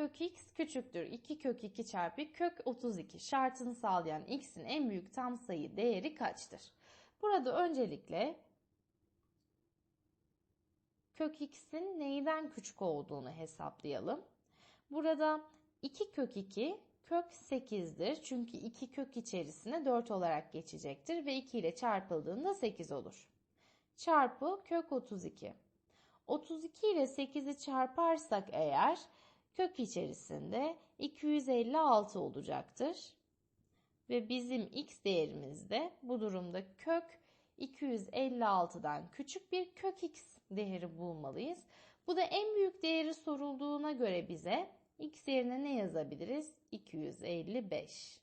Kök x küçüktür 2 kök 2 çarpı kök 32 şartını sağlayan x'in en büyük tam sayı değeri kaçtır? Burada öncelikle kök x'in neyden küçük olduğunu hesaplayalım. Burada 2 kök 2 kök 8'dir. Çünkü 2 kök içerisine 4 olarak geçecektir ve 2 ile çarpıldığında 8 olur. Çarpı kök 32. 32 ile 8'i çarparsak eğer kök içerisinde 256 olacaktır. Ve bizim x değerimiz de bu durumda kök 256'dan küçük bir kök x değeri bulmalıyız. Bu da en büyük değeri sorulduğuna göre bize x yerine ne yazabiliriz? 255.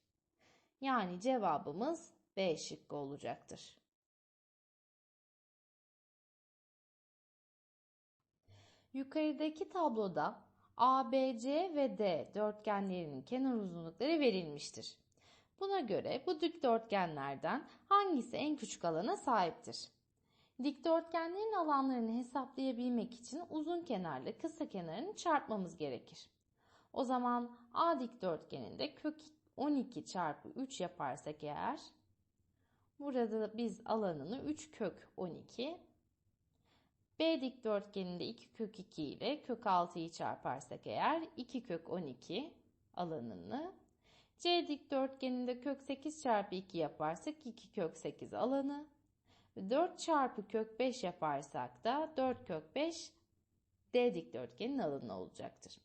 Yani cevabımız B şıkkı olacaktır. Yukarıdaki tabloda ABC ve D dörtgenlerinin kenar uzunlukları verilmiştir. Buna göre bu dikdörtgenlerden hangisi en küçük alana sahiptir? Dikdörtgenlerin alanlarını hesaplayabilmek için uzun kenarla kısa kenarını çarpmamız gerekir. O zaman A dikdörtgeninde kök 12 çarpı 3 yaparsak eğer burada biz alanını 3 kök 12 B dikdörtgeninde 2 kök 2 ile kök 6'yı çarparsak eğer 2 kök 12 alanını C dikdörtgeninde kök 8 çarpı 2 yaparsak 2 kök 8 alanı 4 çarpı kök 5 yaparsak da 4 kök 5 D dikdörtgenin alanı olacaktır.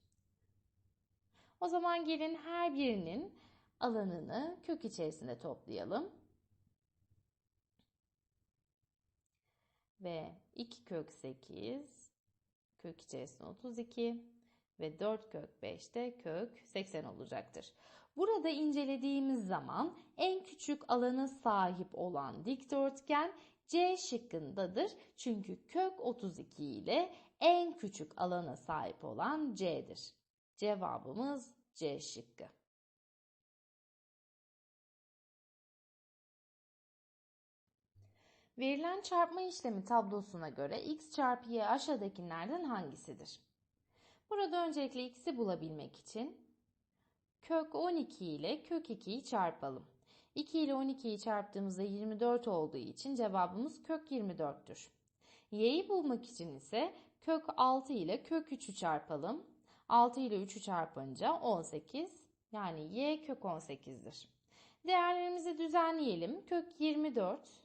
O zaman gelin her birinin alanını kök içerisinde toplayalım. Ve 2 kök 8 kök içerisinde 32 ve 4 kök 5 de kök 80 olacaktır. Burada incelediğimiz zaman en küçük alana sahip olan dikdörtgen C şıkkındadır. Çünkü kök 32 ile en küçük alana sahip olan C'dir. Cevabımız C şıkkı. Verilen çarpma işlemi tablosuna göre x çarpı y aşağıdakilerden hangisidir? Burada öncelikle x'i bulabilmek için kök 12 ile kök 2'yi çarpalım. 2 ile 12'yi çarptığımızda 24 olduğu için cevabımız kök 24'tür. y'yi bulmak için ise kök 6 ile kök 3'ü çarpalım. 6 ile 3'ü çarpınca 18 yani y kök 18'dir. Değerlerimizi düzenleyelim. Kök 24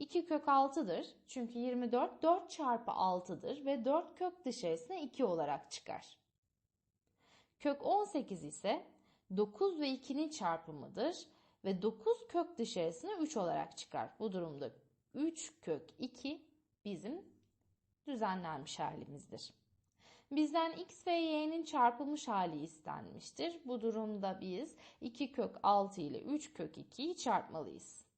2 kök 6'dır. Çünkü 24 4 çarpı 6'dır ve 4 kök dışarısına 2 olarak çıkar. Kök 18 ise 9 ve 2'nin çarpımıdır ve 9 kök dışarısına 3 olarak çıkar. Bu durumda 3 kök 2 bizim düzenlenmiş halimizdir. Bizden x ve y'nin çarpılmış hali istenmiştir. Bu durumda biz 2 kök 6 ile 3 kök 2'yi çarpmalıyız.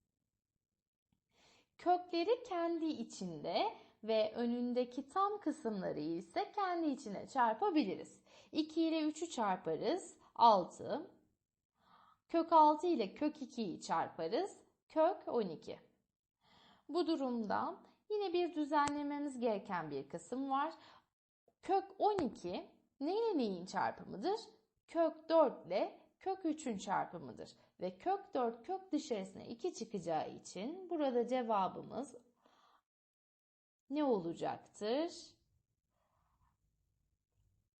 Kökleri kendi içinde ve önündeki tam kısımları ise kendi içine çarpabiliriz. 2 ile 3'ü çarparız 6. Kök 6 ile kök 2'yi çarparız kök 12. Bu durumda yine bir düzenlememiz gereken bir kısım var. Kök 12 neyle neyin çarpımıdır? Kök 4 ile kök 3'ün çarpımıdır. Ve kök 4 kök dışarısına 2 çıkacağı için burada cevabımız ne olacaktır?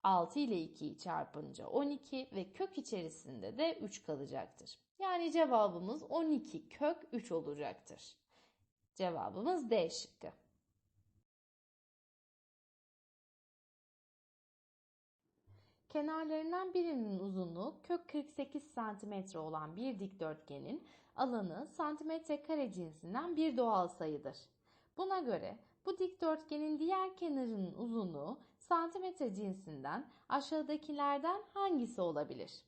6 ile 2'yi çarpınca 12 ve kök içerisinde de 3 kalacaktır. Yani cevabımız 12 kök 3 olacaktır. Cevabımız D şıkkı. Kenarlarından birinin uzunluğu kök 48 cm olan bir dikdörtgenin alanı santimetre kare cinsinden bir doğal sayıdır. Buna göre bu dikdörtgenin diğer kenarının uzunluğu santimetre cinsinden aşağıdakilerden hangisi olabilir?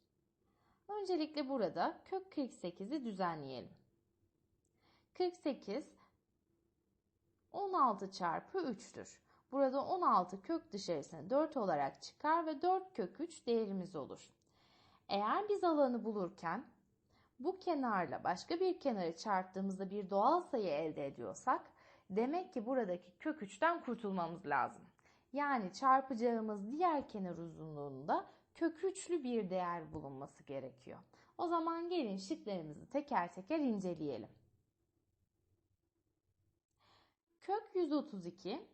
Öncelikle burada kök 48'i düzenleyelim. 48 16 çarpı 3'tür. Burada 16 kök dışarısına 4 olarak çıkar ve 4 kök 3 değerimiz olur. Eğer biz alanı bulurken bu kenarla başka bir kenarı çarptığımızda bir doğal sayı elde ediyorsak demek ki buradaki kök 3'ten kurtulmamız lazım. Yani çarpacağımız diğer kenar uzunluğunda kök üçlü bir değer bulunması gerekiyor. O zaman gelin şıklarımızı teker teker inceleyelim. Kök 132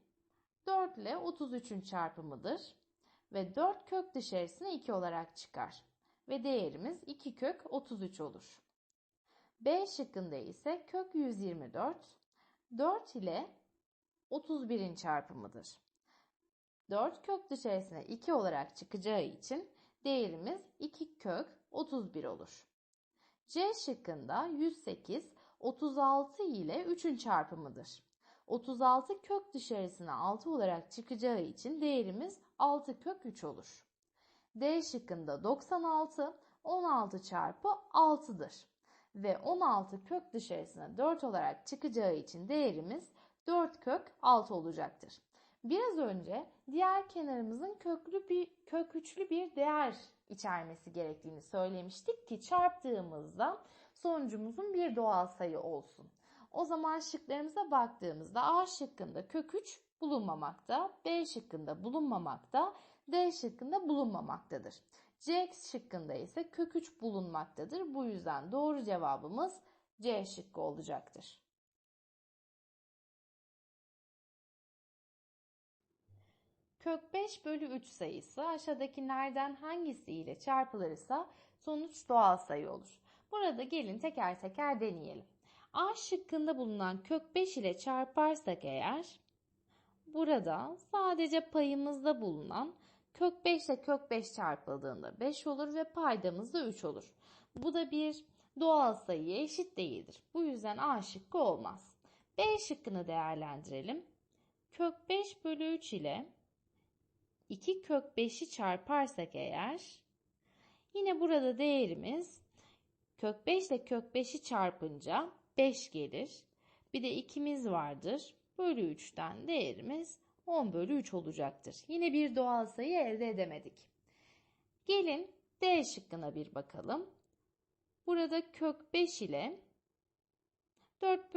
4 ile 33'ün çarpımıdır ve 4 kök dışarısına 2 olarak çıkar ve değerimiz 2 kök 33 olur. B şıkkında ise kök 124 4 ile 31'in çarpımıdır. 4 kök dışarısına 2 olarak çıkacağı için değerimiz 2 kök 31 olur. C şıkkında 108 36 ile 3'ün çarpımıdır. 36 kök dışarısına 6 olarak çıkacağı için değerimiz 6 kök 3 olur. D şıkkında 96 16 çarpı 6'dır. Ve 16 kök dışarısına 4 olarak çıkacağı için değerimiz 4 kök 6 olacaktır. Biraz önce diğer kenarımızın köklü bir kök üçlü bir değer içermesi gerektiğini söylemiştik ki çarptığımızda sonucumuzun bir doğal sayı olsun. O zaman şıklarımıza baktığımızda A şıkkında kök 3 bulunmamakta, B şıkkında bulunmamakta, D şıkkında bulunmamaktadır. C şıkkında ise kök 3 bulunmaktadır. Bu yüzden doğru cevabımız C şıkkı olacaktır. Kök 5 bölü 3 sayısı aşağıdakilerden hangisiyle çarpılırsa sonuç doğal sayı olur. Burada gelin teker teker deneyelim. A şıkkında bulunan kök 5 ile çarparsak eğer burada sadece payımızda bulunan kök 5 ile kök 5 çarpıldığında 5 olur ve paydamız da 3 olur. Bu da bir doğal sayıya eşit değildir. Bu yüzden A şıkkı olmaz. B şıkkını değerlendirelim. Kök 5 bölü 3 ile 2 kök 5'i çarparsak eğer yine burada değerimiz kök 5 ile kök 5'i çarpınca 5 gelir. Bir de 2'miz vardır. Bölü 3'ten değerimiz 10 bölü 3 olacaktır. Yine bir doğal sayı elde edemedik. Gelin D şıkkına bir bakalım. Burada kök 5 ile 4,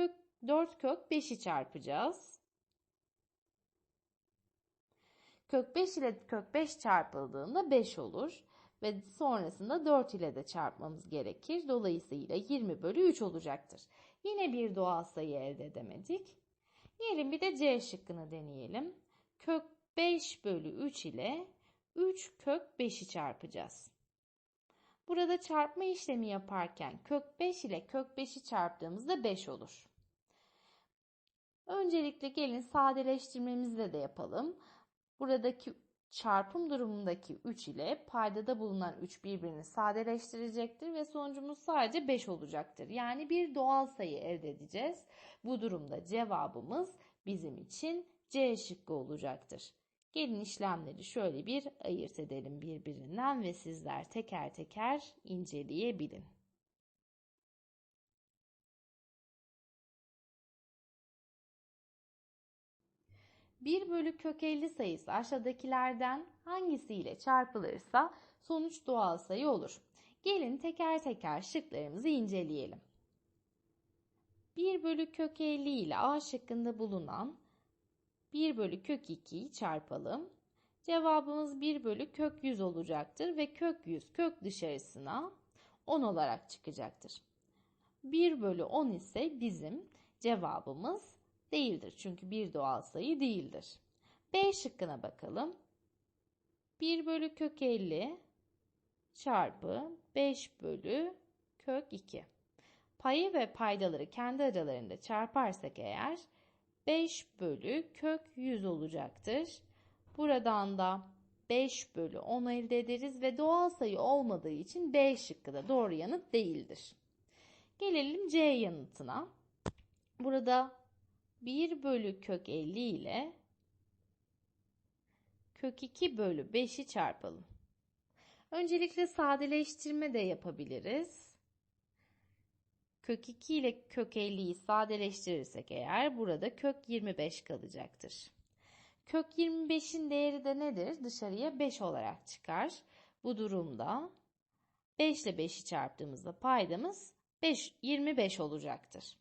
4 kök 5'i çarpacağız. Kök 5 ile kök 5 çarpıldığında 5 olur ve sonrasında 4 ile de çarpmamız gerekir. Dolayısıyla 20 bölü 3 olacaktır. Yine bir doğal sayı elde edemedik. Gelin bir de C şıkkını deneyelim. Kök 5 bölü 3 ile 3 kök 5'i çarpacağız. Burada çarpma işlemi yaparken kök 5 ile kök 5'i çarptığımızda 5 olur. Öncelikle gelin sadeleştirmemizi de yapalım. Buradaki çarpım durumundaki 3 ile paydada bulunan 3 birbirini sadeleştirecektir ve sonucumuz sadece 5 olacaktır. Yani bir doğal sayı elde edeceğiz. Bu durumda cevabımız bizim için C şıkkı olacaktır. Gelin işlemleri şöyle bir ayırt edelim birbirinden ve sizler teker teker inceleyebilin. 1 bölü kök 50 sayısı aşağıdakilerden hangisiyle çarpılırsa sonuç doğal sayı olur. Gelin teker teker şıklarımızı inceleyelim. 1 bölü kök 50 ile A şıkkında bulunan 1 bölü kök 2'yi çarpalım. Cevabımız 1 bölü kök 100 olacaktır ve kök 100 kök dışarısına 10 olarak çıkacaktır. 1 bölü 10 ise bizim cevabımız değildir. Çünkü bir doğal sayı değildir. B şıkkına bakalım. 1 bölü kök 50 çarpı 5 bölü kök 2. Payı ve paydaları kendi aralarında çarparsak eğer 5 bölü kök 100 olacaktır. Buradan da 5 bölü 10 elde ederiz ve doğal sayı olmadığı için B şıkkı da doğru yanıt değildir. Gelelim C yanıtına. Burada 1 bölü kök 50 ile kök 2 bölü 5'i çarpalım. Öncelikle sadeleştirme de yapabiliriz. Kök 2 ile kök 50'yi sadeleştirirsek eğer burada kök 25 kalacaktır. Kök 25'in değeri de nedir? Dışarıya 5 olarak çıkar. Bu durumda 5 ile 5'i çarptığımızda paydamız 5, 25 olacaktır.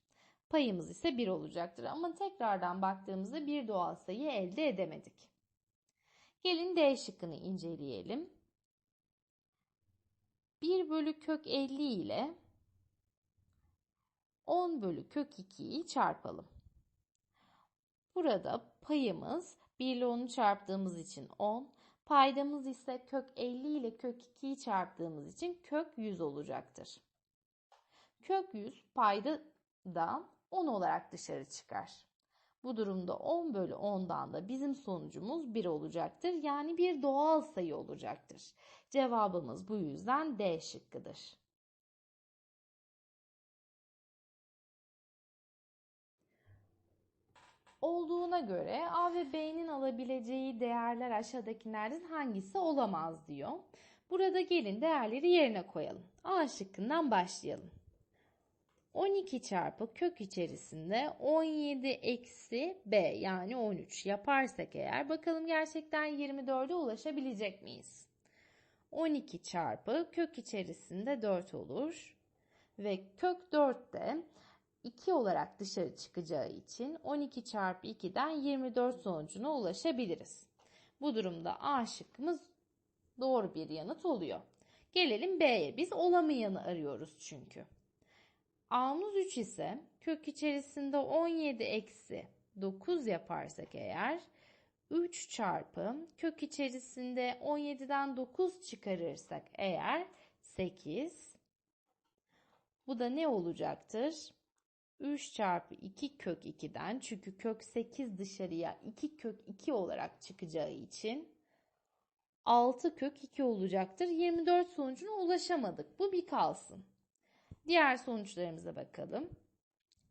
Payımız ise 1 olacaktır. Ama tekrardan baktığımızda bir doğal sayı elde edemedik. Gelin D şıkkını inceleyelim. 1 bölü kök 50 ile 10 bölü kök 2'yi çarpalım. Burada payımız 1 ile 10'u çarptığımız için 10. Paydamız ise kök 50 ile kök 2'yi çarptığımız için kök 100 olacaktır. Kök 100 payda da 10 olarak dışarı çıkar. Bu durumda 10 bölü 10'dan da bizim sonucumuz 1 olacaktır. Yani bir doğal sayı olacaktır. Cevabımız bu yüzden D şıkkıdır. Olduğuna göre A ve B'nin alabileceği değerler aşağıdakilerden hangisi olamaz diyor. Burada gelin değerleri yerine koyalım. A şıkkından başlayalım. 12 çarpı kök içerisinde 17 eksi b yani 13 yaparsak eğer bakalım gerçekten 24'e ulaşabilecek miyiz? 12 çarpı kök içerisinde 4 olur ve kök 4 de 2 olarak dışarı çıkacağı için 12 çarpı 2'den 24 sonucuna ulaşabiliriz. Bu durumda A şıkkımız doğru bir yanıt oluyor. Gelelim B'ye. Biz olamayanı arıyoruz çünkü. A'mız 3 ise kök içerisinde 17 eksi 9 yaparsak eğer 3 çarpı kök içerisinde 17'den 9 çıkarırsak eğer 8 bu da ne olacaktır? 3 çarpı 2 kök 2'den çünkü kök 8 dışarıya 2 kök 2 olarak çıkacağı için 6 kök 2 olacaktır. 24 sonucuna ulaşamadık. Bu bir kalsın. Diğer sonuçlarımıza bakalım.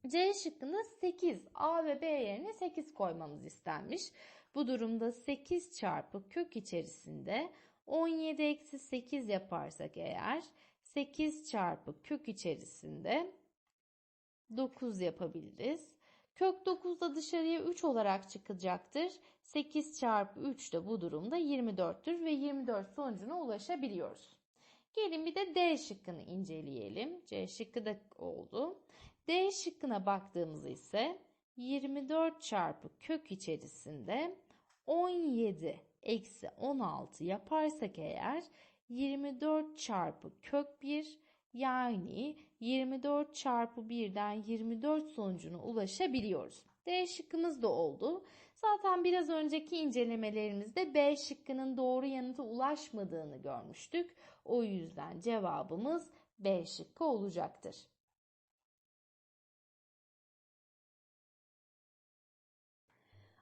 C şıkkında 8 A ve B yerine 8 koymamız istenmiş. Bu durumda 8 çarpı kök içerisinde 17 eksi 8 yaparsak eğer 8 çarpı kök içerisinde 9 yapabiliriz. Kök 9 da dışarıya 3 olarak çıkacaktır. 8 çarpı 3 de bu durumda 24'tür ve 24 sonucuna ulaşabiliyoruz. Gelin bir de D şıkkını inceleyelim. C şıkkı da oldu. D şıkkına baktığımız ise 24 çarpı kök içerisinde 17 eksi 16 yaparsak eğer 24 çarpı kök 1 yani 24 çarpı 1'den 24 sonucuna ulaşabiliyoruz. D şıkkımız da oldu. Zaten biraz önceki incelemelerimizde B şıkkının doğru yanıta ulaşmadığını görmüştük. O yüzden cevabımız B şıkkı olacaktır.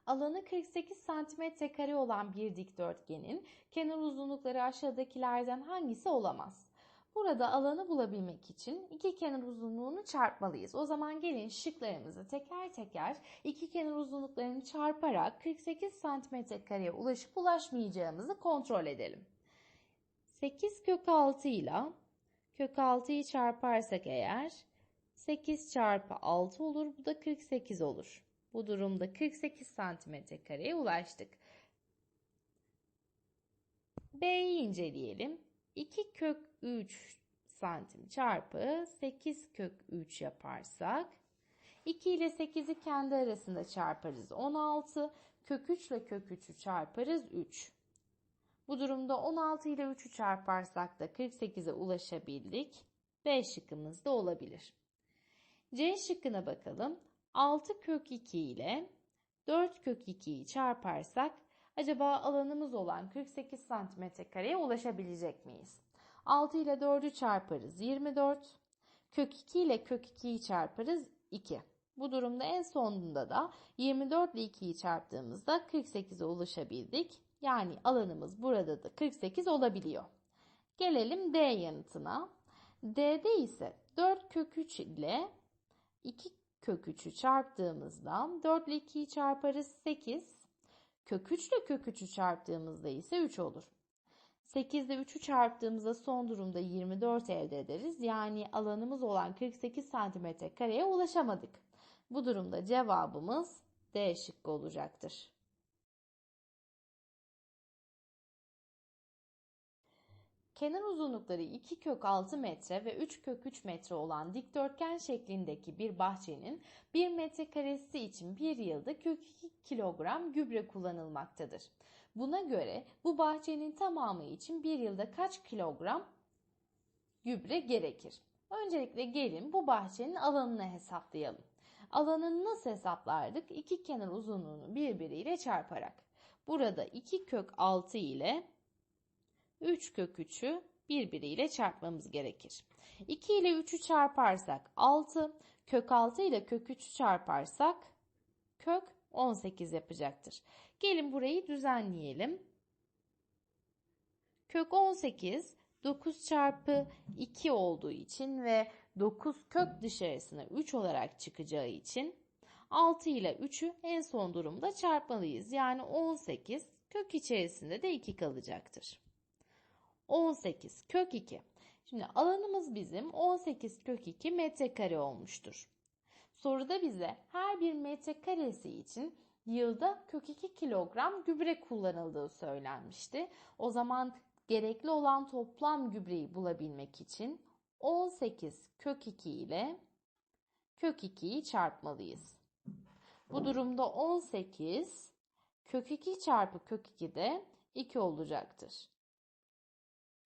Alanı 48 cm kare olan bir dikdörtgenin kenar uzunlukları aşağıdakilerden hangisi olamaz? Burada alanı bulabilmek için iki kenar uzunluğunu çarpmalıyız. O zaman gelin şıklarımızı teker teker iki kenar uzunluklarını çarparak 48 cm kareye ulaşıp ulaşmayacağımızı kontrol edelim. 8 kök 6 ile kök 6'yı çarparsak eğer 8 çarpı 6 olur. Bu da 48 olur. Bu durumda 48 cm kareye ulaştık. B'yi inceleyelim. 2 kök 3 santim çarpı 8 kök 3 yaparsak 2 ile 8'i kendi arasında çarparız 16. Kök 3 ile kök 3'ü çarparız 3. Bu durumda 16 ile 3'ü çarparsak da 48'e ulaşabildik. B şıkkımız da olabilir. C şıkkına bakalım. 6 kök 2 ile 4 kök 2'yi çarparsak acaba alanımız olan 48 santimetre ulaşabilecek miyiz? 6 ile 4'ü çarparız 24. Kök 2 ile kök 2'yi çarparız 2. Bu durumda en sonunda da 24 ile 2'yi çarptığımızda 48'e ulaşabildik. Yani alanımız burada da 48 olabiliyor. Gelelim D yanıtına. D'de ise 4 kök 3 ile 2 kök 3'ü çarptığımızda 4 ile 2'yi çarparız 8. Kök 3 ile kök 3'ü çarptığımızda ise 3 olur. 8 ile 3'ü çarptığımızda son durumda 24 elde ederiz. Yani alanımız olan 48 cm kareye ulaşamadık. Bu durumda cevabımız D şıkkı olacaktır. Kenar uzunlukları 2 kök 6 metre ve 3 kök 3 metre olan dikdörtgen şeklindeki bir bahçenin 1 metrekaresi için bir yılda kök 2 kilogram gübre kullanılmaktadır. Buna göre bu bahçenin tamamı için bir yılda kaç kilogram gübre gerekir. Öncelikle gelin bu bahçenin alanını hesaplayalım. Alanını nasıl hesaplardık? İki kenar uzunluğunu birbiriyle çarparak. Burada 2 kök 6 ile 3 kök 3'ü birbiriyle çarpmamız gerekir. 2 ile 3'ü çarparsak 6, kök 6 ile kök 3'ü çarparsak kök 18 yapacaktır. Gelin burayı düzenleyelim. Kök 18 9 çarpı 2 olduğu için ve 9 kök dışarısına 3 olarak çıkacağı için 6 ile 3'ü en son durumda çarpmalıyız. Yani 18 kök içerisinde de 2 kalacaktır. 18 kök 2. Şimdi alanımız bizim 18 kök 2 metrekare olmuştur. Soruda bize her bir metrekaresi için yılda kök 2 kilogram gübre kullanıldığı söylenmişti. O zaman gerekli olan toplam gübreyi bulabilmek için 18 kök 2 ile kök 2'yi çarpmalıyız. Bu durumda 18 kök 2 çarpı kök 2 de 2 olacaktır.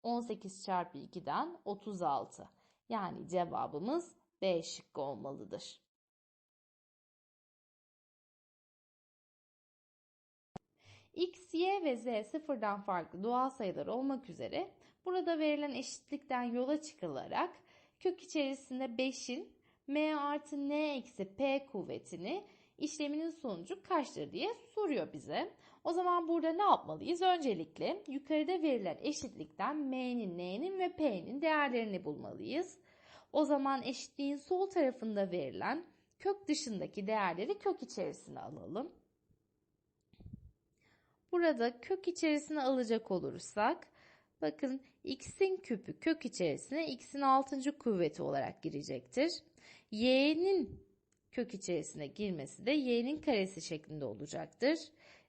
18 çarpı 2'den 36. Yani cevabımız B şıkkı olmalıdır. X, Y ve Z sıfırdan farklı doğal sayılar olmak üzere burada verilen eşitlikten yola çıkılarak kök içerisinde 5'in m artı n eksi p kuvvetini işleminin sonucu kaçtır diye soruyor bize. O zaman burada ne yapmalıyız? Öncelikle yukarıda verilen eşitlikten m'nin, n'nin ve p'nin değerlerini bulmalıyız. O zaman eşitliğin sol tarafında verilen kök dışındaki değerleri kök içerisine alalım. Burada kök içerisine alacak olursak bakın x'in küpü kök içerisine x'in 6. kuvveti olarak girecektir. y'nin kök içerisine girmesi de y'nin karesi şeklinde olacaktır.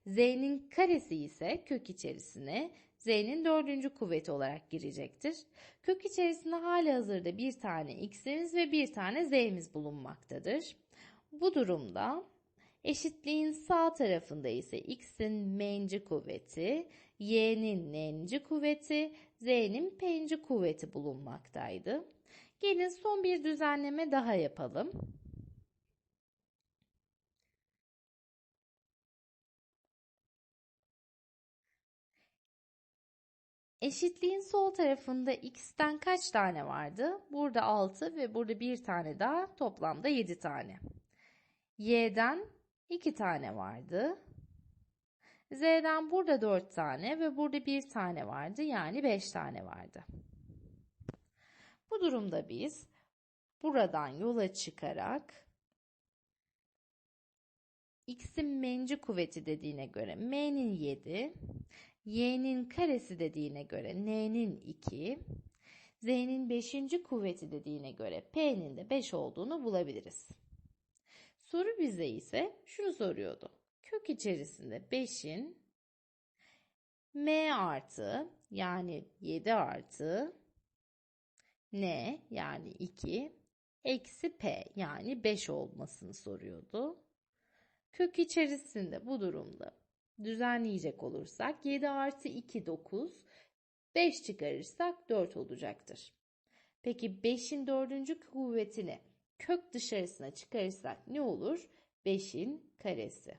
z'nin karesi ise kök içerisine z'nin dördüncü kuvveti olarak girecektir. Kök içerisinde hali hazırda bir tane x'imiz ve bir tane z'miz bulunmaktadır. Bu durumda eşitliğin sağ tarafında ise x'in m'nci kuvveti, y'nin n'nci kuvveti, z'nin p'nci kuvveti bulunmaktaydı. Gelin son bir düzenleme daha yapalım. Eşitliğin sol tarafında x'ten kaç tane vardı? Burada 6 ve burada bir tane daha toplamda 7 tane. Y'den 2 tane vardı. Z'den burada 4 tane ve burada 1 tane vardı. Yani 5 tane vardı. Bu durumda biz buradan yola çıkarak x'in m'nci kuvveti dediğine göre m'nin 7, y'nin karesi dediğine göre n'nin 2, z'nin 5. kuvveti dediğine göre p'nin de 5 olduğunu bulabiliriz. Soru bize ise şunu soruyordu. Kök içerisinde 5'in m artı yani 7 artı n yani 2 eksi p yani 5 olmasını soruyordu. Kök içerisinde bu durumda düzenleyecek olursak 7 artı 2 9 5 çıkarırsak 4 olacaktır. Peki 5'in 4. kuvvetini kök dışarısına çıkarırsak ne olur? 5'in karesi.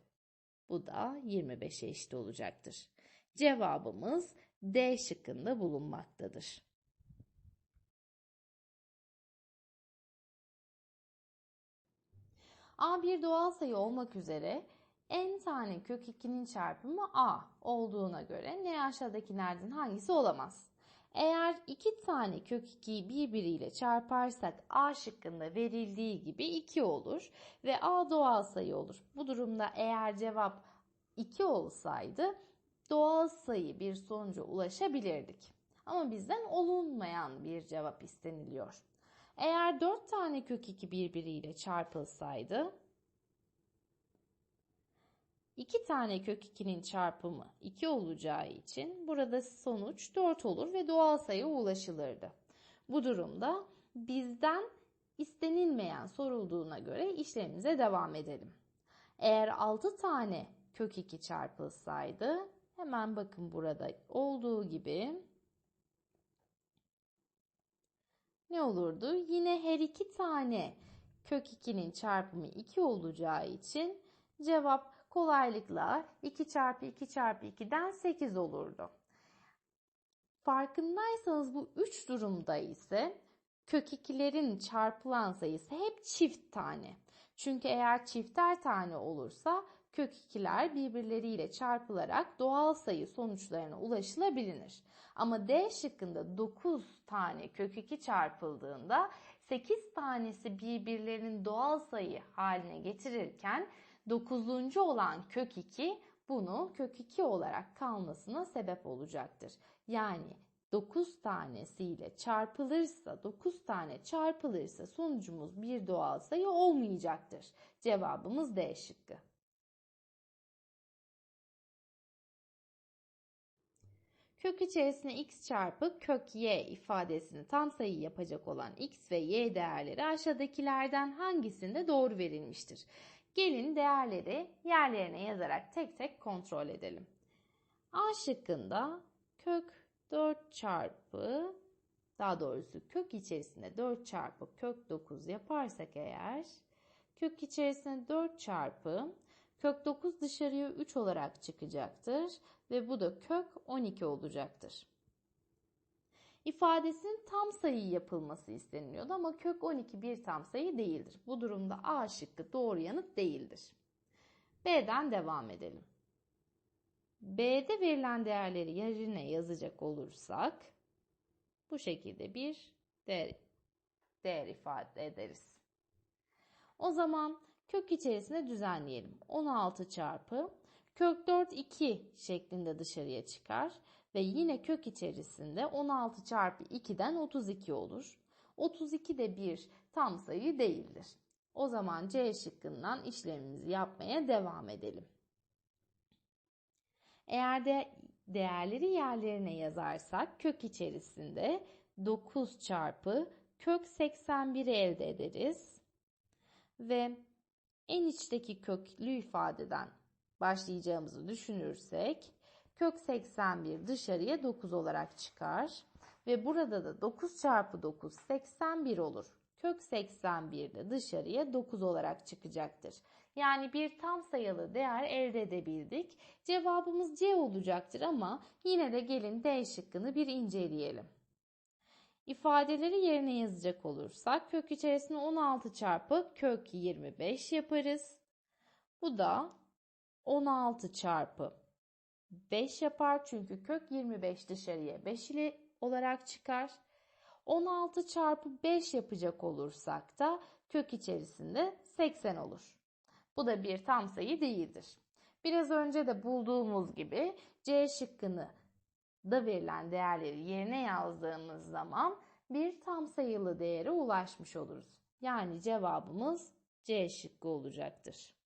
Bu da 25'e eşit olacaktır. Cevabımız D şıkkında bulunmaktadır. A bir doğal sayı olmak üzere n tane kök 2'nin çarpımı a olduğuna göre ne aşağıdakilerden hangisi olamaz? Eğer iki tane kök 2'yi birbiriyle çarparsak a şıkkında verildiği gibi 2 olur ve a doğal sayı olur. Bu durumda eğer cevap 2 olsaydı doğal sayı bir sonuca ulaşabilirdik. Ama bizden olunmayan bir cevap isteniliyor. Eğer 4 tane kök 2 birbiriyle çarpılsaydı 2 tane kök 2'nin çarpımı 2 olacağı için burada sonuç 4 olur ve doğal sayı ulaşılırdı. Bu durumda bizden istenilmeyen sorulduğuna göre işlemimize devam edelim. Eğer 6 tane kök 2 çarpılsaydı hemen bakın burada olduğu gibi ne olurdu? Yine her iki tane kök 2'nin çarpımı 2 olacağı için cevap kolaylıkla 2 çarpı 2 çarpı 2'den 8 olurdu. Farkındaysanız bu 3 durumda ise kök 2'lerin çarpılan sayısı hep çift tane. Çünkü eğer çifter tane olursa kök 2'ler birbirleriyle çarpılarak doğal sayı sonuçlarına ulaşılabilir. Ama D şıkkında 9 tane kök 2 çarpıldığında 8 tanesi birbirlerinin doğal sayı haline getirirken 9. olan kök 2 bunu kök 2 olarak kalmasına sebep olacaktır. Yani 9 tanesiyle çarpılırsa, 9 tane çarpılırsa sonucumuz bir doğal sayı olmayacaktır. Cevabımız D şıkkı. Kök içerisine x çarpı kök y ifadesini tam sayı yapacak olan x ve y değerleri aşağıdakilerden hangisinde doğru verilmiştir? Gelin değerleri yerlerine yazarak tek tek kontrol edelim. A şıkkında kök 4 çarpı daha doğrusu kök içerisinde 4 çarpı kök 9 yaparsak eğer kök içerisinde 4 çarpı kök 9 dışarıya 3 olarak çıkacaktır ve bu da kök 12 olacaktır. İfadesinin tam sayı yapılması isteniliyordu ama kök 12 bir tam sayı değildir. Bu durumda A şıkkı doğru yanıt değildir. B'den devam edelim. B'de verilen değerleri yerine yazacak olursak bu şekilde bir değer, değer ifade ederiz. O zaman kök içerisinde düzenleyelim. 16 çarpı kök 4 2 şeklinde dışarıya çıkar ve yine kök içerisinde 16 çarpı 2'den 32 olur. 32 de bir tam sayı değildir. O zaman C şıkkından işlemimizi yapmaya devam edelim. Eğer de değerleri yerlerine yazarsak kök içerisinde 9 çarpı kök 81'i elde ederiz. Ve en içteki köklü ifadeden başlayacağımızı düşünürsek kök 81 dışarıya 9 olarak çıkar. Ve burada da 9 çarpı 9 81 olur. Kök 81 de dışarıya 9 olarak çıkacaktır. Yani bir tam sayılı değer elde edebildik. Cevabımız C olacaktır ama yine de gelin D şıkkını bir inceleyelim. İfadeleri yerine yazacak olursak kök içerisinde 16 çarpı kök 25 yaparız. Bu da 16 çarpı 5 yapar çünkü kök 25 dışarıya 5 ile olarak çıkar. 16 çarpı 5 yapacak olursak da kök içerisinde 80 olur. Bu da bir tam sayı değildir. Biraz önce de bulduğumuz gibi C şıkkını da verilen değerleri yerine yazdığımız zaman bir tam sayılı değere ulaşmış oluruz. Yani cevabımız C şıkkı olacaktır.